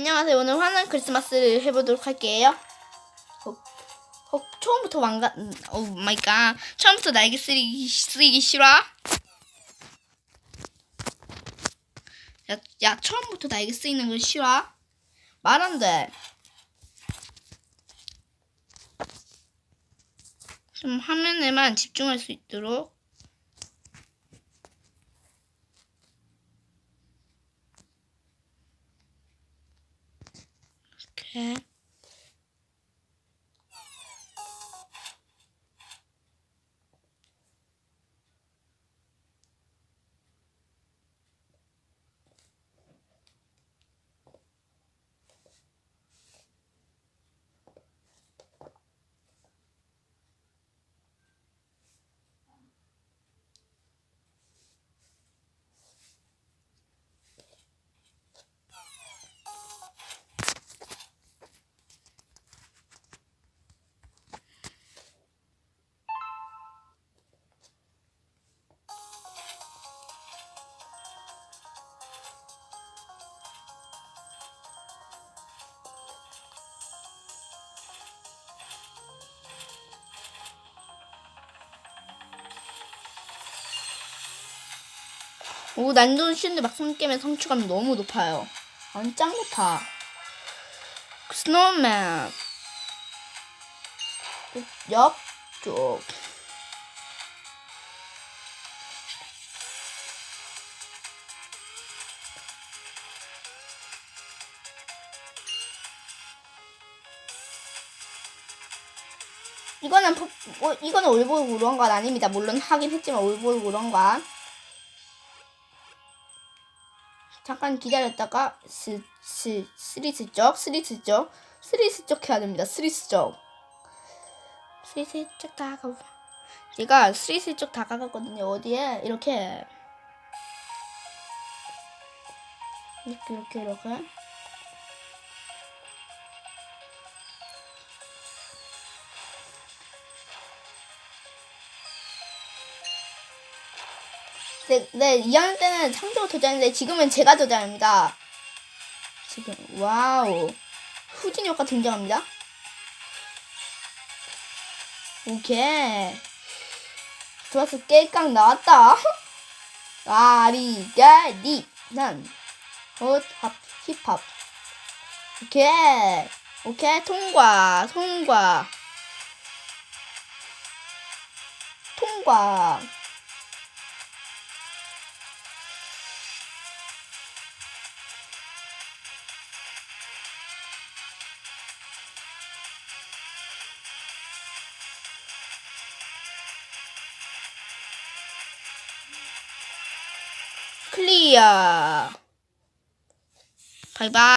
안녕하세요. 오늘 화난 크리스마스를 해보도록 할게요. 어, 어, 처음부터 음, 오 마이 갓. 처음부터 날개 쓰기, 쓰기 싫어? 야, 야, 처음부터 날개 쓰이는 건 싫어? 말 안 돼. 좀 화면에만 집중할 수 있도록. 이 오, 난이도는 쉬운데 막상 깨면 성취감이 너무 높아요. 완짱 높아. 스노우맨. 옆쪽. 이거는 포, 어, 이거는 올볼 우런관 아닙니다. 물론 하긴 했지만 올볼 우런관. 잠깐 기다렸다가 스, 스, 스리스 쪽, 스리스 쪽, 스리스 쪽 해야 됩니다. 스리스 쪽. 스리스 쪽 다가. 제가 스리스 쪽 다가갔거든요. 어디에 이렇게 이렇게 이렇게 이렇게. 네, 네, 2학년 때는 창조가 도전했는데 지금은 제가 도전합니다. 지금 와우. 후진 효과 등장합니다. 오케이. 좋았어. 깰깡 나왔다. 아리 가리 난. 헛합 힙합. 오케이. 오케이. 통과 통과. 통과 클리어. 바이바이.